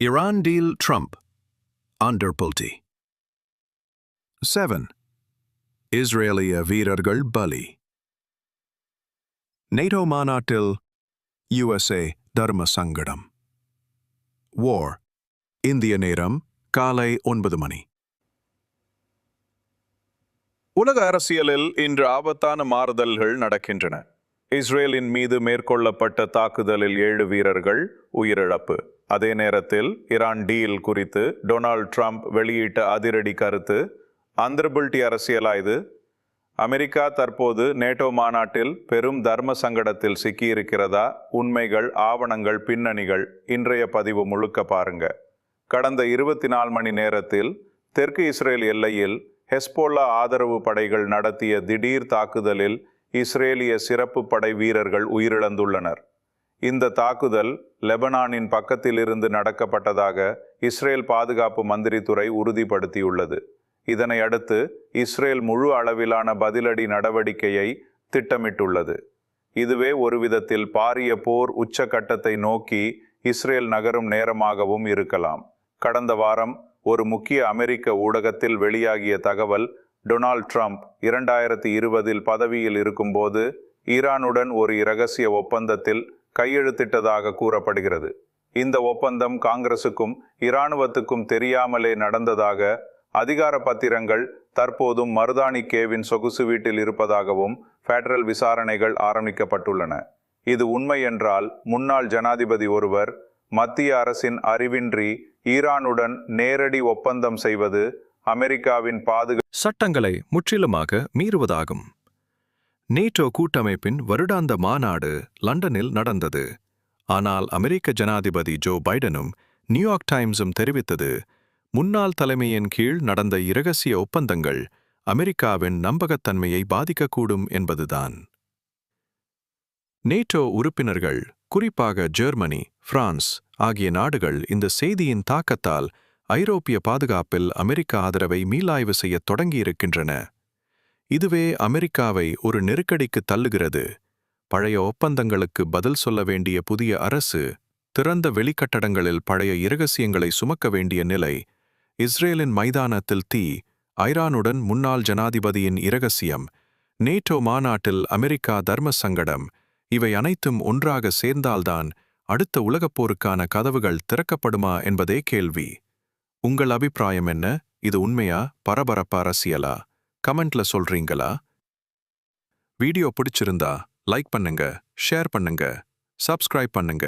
Iran deal Trump. Under Pulte. 7. இஸ்ரேலிய வீரர்கள் பலி நேட்டோ மாநாட்டில் யுஎஸ்ஏ தர்ம சங்கடம் வார் இந்திய நேரம் காலை ஒன்பது மணி உலக அரசியலில் இன்று ஆபத்தான மாறுதல்கள் நடக்கின்றன இஸ்ரேலின் மீது மேற்கொள்ளப்பட்ட தாக்குதலில் ஏழு வீரர்கள் உயிரிழப்பு. அதே நேரத்தில் ஈரான் டீல் குறித்து டொனால்ட் ட்ரம்ப் வெளியிட்ட அதிரடி கருத்து அந்தர்பில்டி அரசியலா இது? அமெரிக்கா தற்போது நேட்டோ மாநாட்டில் பெரும் தர்ம சங்கடத்தில் சிக்கியிருக்கிறதா? உண்மைகள் ஆவணங்கள் பின்னணிகள் இன்றைய பதிவு முழுக்க பாருங்க. கடந்த இருபத்தி நாலு மணி நேரத்தில் தெற்கு இஸ்ரேல் எல்லையில் ஹெஸ்போல்லா ஆதரவு படைகள் நடத்திய திடீர் தாக்குதலில் இஸ்ரேலிய சிறப்பு படை வீரர்கள் உயிரிழந்துள்ளனர். இந்த தாக்குதல் லெபனானின் பக்கத்திலிருந்து நடக்கப்பட்டதாக இஸ்ரேல் பாதுகாப்பு மந்திரித்துறை உறுதிப்படுத்தியுள்ளது. இதனை அடுத்து இஸ்ரேல் முழு அளவிலான பதிலடி நடவடிக்கையை திட்டமிட்டுள்ளது. இதுவே ஒரு விதத்தில் பாரிய போர் உச்சக்கட்டத்தை நோக்கி இஸ்ரேல் நகரும் நேரமாகவும் இருக்கலாம். கடந்த வாரம் ஒரு முக்கிய அமெரிக்க ஊடகத்தில் வெளியாகிய தகவல் டொனால்ட் ட்ரம்ப் இரண்டாயிரத்தி இருபதில் பதவியில் இருக்கும்போது ஈரானுடன் ஒரு இரகசிய ஒப்பந்தத்தில் கையெழுத்திட்டதாக கூறப்படுகிறது. இந்த ஒப்பந்தம் காங்கிரசுக்கும் இராணுவத்துக்கும் தெரியாமலே நடந்ததாக அதிகார பத்திரங்கள் தற்போதும் மருதாணி கேவின் சொகுசு வீட்டில் இருப்பதாகவும் ஃபெடரல் விசாரணைகள் ஆரம்பிக்கப்பட்டுள்ளன. இது உண்மை என்றால் முன்னாள் ஜனாதிபதி ஒருவர் மத்திய அரசின் அறிவின்றி ஈரானுடன் நேரடி ஒப்பந்தம் செய்வது அமெரிக்காவின் பாதுகாப்பு சட்டங்களை முற்றிலுமாக மீறுவதாகும். நேட்டோ கூட்டமைப்பின் வருடாந்த மாநாடு லண்டனில் நடந்தது. ஆனால் அமெரிக்க ஜனாதிபதி ஜோ பைடனும் நியூயார்க் டைம்ஸும் தெரிவித்தது முன்னாள் தலைமையின் கீழ் நடந்த இரகசிய ஒப்பந்தங்கள் அமெரிக்காவின் நம்பகத்தன்மையை பாதிக்கக்கூடும் என்பதுதான். நேட்டோ உறுப்பினர்கள் குறிப்பாக ஜெர்மனி பிரான்ஸ் ஆகிய நாடுகள் இந்த செய்தியின் தாக்கத்தால் ஐரோப்பிய பாதுகாப்பில் அமெரிக்க ஆதரவை மீளாய்வு செய்யத் தொடங்கியிருக்கின்றன. இதுவே அமெரிக்காவை ஒரு நெருக்கடிக்கு தள்ளுகிறது. பழைய ஒப்பந்தங்களுக்கு பதில் சொல்ல வேண்டிய புதிய அரசு திறந்த வெளிக்கட்டடங்களில் பழைய இரகசியங்களை சுமக்க வேண்டிய நிலை இஸ்ரேலின் மைதானத்தில் தீ ஐரானுடன் முன்னாள் ஜனாதிபதியின் இரகசியம் நேட்டோ மாநாட்டில் அமெரிக்கா தர்ம சங்கடம் இவை அனைத்தும் ஒன்றாக சேர்ந்தால்தான் அடுத்த உலகப் போருக்கான கதவுகள் திறக்கப்படுமா என்பதே கேள்வி. உங்கள் அபிப்பிராயம் என்ன? இது உண்மையா? பரபரப்பா அரசியலா? கமெண்ட்ல சொல்றீங்களா? வீடியோ பிடிச்சிருந்தா லைக் பண்ணுங்க ஷேர் பண்ணுங்க சப்ஸ்கிரைப் பண்ணுங்க.